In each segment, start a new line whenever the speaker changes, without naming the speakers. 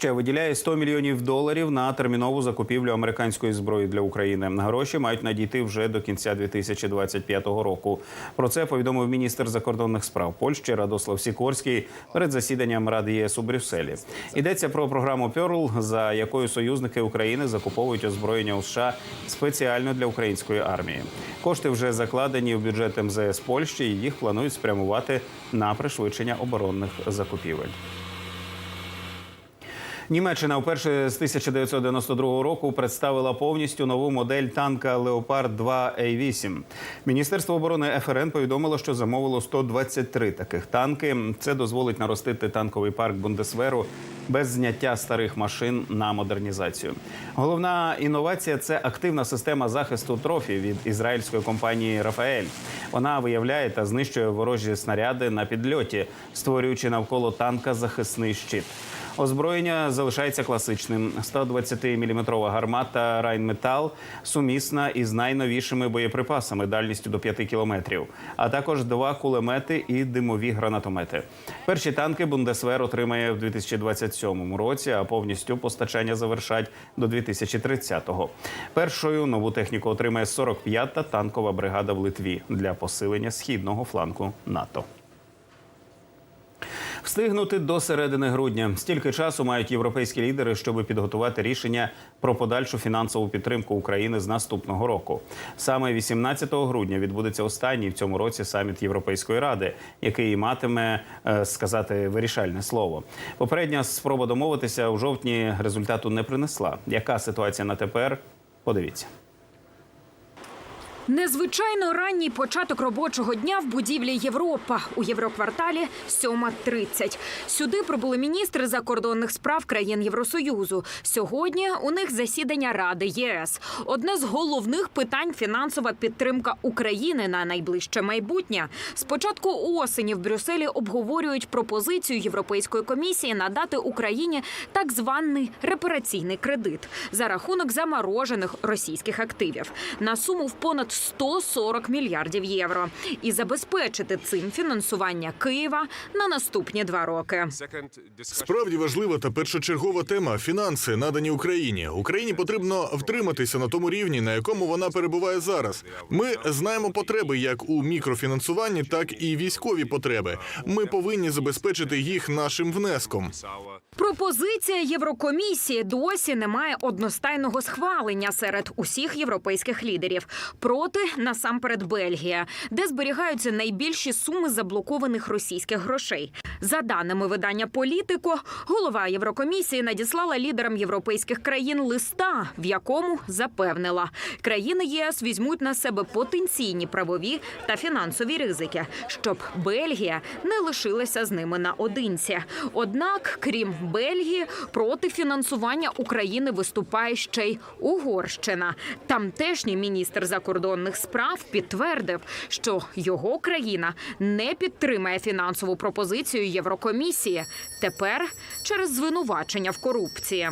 Ще виділяє 100 мільйонів доларів на термінову закупівлю американської зброї для України. Гроші мають надійти вже до кінця 2025 року. Про це повідомив міністр закордонних справ Польщі Радослав Сікорський перед засіданням Ради ЄС у Брюсселі. Йдеться про програму Пьорл, за якою союзники України закуповують озброєння у США спеціально для української армії. Кошти вже закладені в бюджет МЗС Польщі. і Їх планують спрямувати на пришвидшення оборонних закупівель. Німеччина вперше з 1992 року представила повністю нову модель танка Леопард 2 А8. Міністерство оборони ФРН повідомило, що замовило 123 таких танки. Це дозволить наростити танковий парк Бундесверу без зняття старих машин на модернізацію. Головна інновація це активна система захисту трофі від ізраїльської компанії Рафаель. Вона виявляє та знищує ворожі снаряди на підльоті, створюючи навколо танка захисний щит. Озброєння залишається класичним. 120-мм гармата Райнметал сумісна із найновішими боєприпасами дальністю до 5 кілометрів, а також два кулемети і димові гранатомети. Перші танки Бундесвер отримає в 2027 році, а повністю постачання завершать до 2030-го. Першою нову техніку отримає 45-та танкова бригада в Литві для посилення східного фланку НАТО. Встигнути до середини грудня. Стільки часу мають європейські лідери, щоб підготувати рішення про подальшу фінансову підтримку України з наступного року. Саме 18 грудня відбудеться останній в цьому році саміт Європейської ради, який матиме е, сказати вирішальне слово. Попередня спроба домовитися у жовтні результату не принесла. Яка ситуація на тепер? Подивіться.
Незвичайно ранній початок робочого дня в будівлі Європа у Єврокварталі 7.30. Сюди прибули міністри закордонних справ країн Євросоюзу. Сьогодні у них засідання Ради ЄС. Одне з головних питань фінансова підтримка України на найближче майбутнє. Спочатку осені в Брюсселі обговорюють пропозицію Європейської комісії надати Україні так званий репараційний кредит за рахунок заморожених російських активів на суму в понад 140 мільярдів євро і забезпечити цим фінансування Києва на наступні два роки.
Справді важлива та першочергова тема фінанси надані Україні. Україні потрібно втриматися на тому рівні, на якому вона перебуває зараз. Ми знаємо потреби як у мікрофінансуванні, так і військові потреби. Ми повинні забезпечити їх нашим внеском.
Пропозиція Єврокомісії досі не має одностайного схвалення серед усіх європейських лідерів. Проти насамперед Бельгія, де зберігаються найбільші суми заблокованих російських грошей. За даними видання Політико, голова Єврокомісії надіслала лідерам європейських країн листа, в якому запевнила, країни єС візьмуть на себе потенційні правові та фінансові ризики, щоб Бельгія не лишилася з ними наодинці. Однак, крім Бельгії, проти фінансування України виступає ще й Угорщина. Тамтешній міністр закордонних справ підтвердив, що його країна не підтримає фінансову пропозицію Єврокомісії. Тепер через звинувачення в корупції.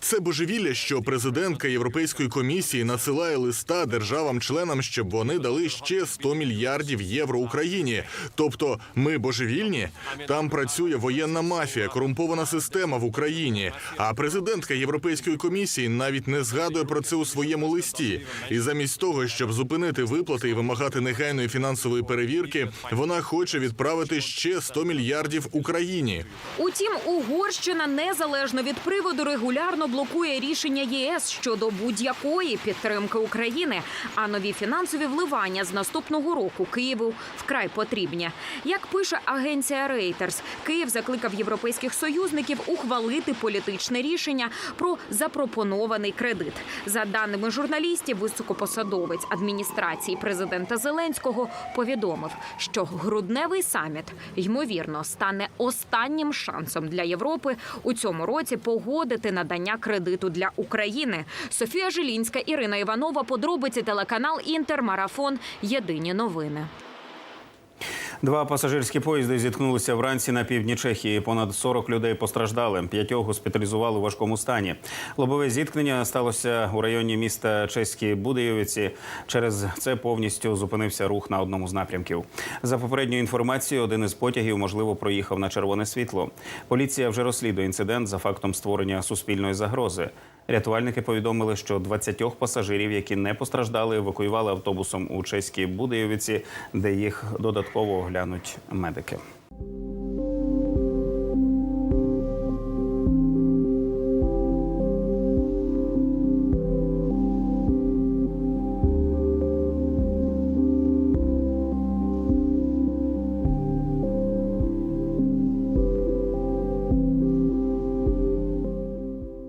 Це божевілля, що президентка Європейської комісії надсилає листа державам-членам, щоб вони дали ще 100 мільярдів євро Україні. Тобто, ми божевільні. Там працює воєнна мафія, корумпована система в Україні. А президентка Європейської комісії навіть не згадує про це у своєму листі. І замість того, щоб зупинити виплати і вимагати негайної фінансової перевірки, вона хоче відправити ще 100 мільярдів Україні.
Утім, Угорщина незалежно від приводу регулярно блокує рішення ЄС щодо будь-якої підтримки України. А нові фінансові вливання з наступного року Києву вкрай потрібні. Як пише агенція Reuters, Київ закликав європейських союзників ухвалити політичне рішення про запропонований кредит. За даними журналістів, високопосадовець адміністрації президента Зеленського повідомив, що грудневий саміт ймовірно стане останнім шансом для Європи у цьому році погодити надання кредиту для України. Софія Жилінська, Ірина Іванова. Подробиці телеканал Інтермарафон. Єдині новини.
Два пасажирські поїзди зіткнулися вранці на півдні Чехії. Понад 40 людей постраждали. П'ятьох госпіталізували у важкому стані. Лобове зіткнення сталося у районі міста Чеські Будеєвиці. Через це повністю зупинився рух на одному з напрямків. За попередньою інформацією, один із потягів можливо проїхав на червоне світло. Поліція вже розслідує інцидент за фактом створення суспільної загрози. Рятувальники повідомили, що 20 пасажирів, які не постраждали, евакуювали автобусом у чеській Будеєвиці, де їх додатково доглянуть медики.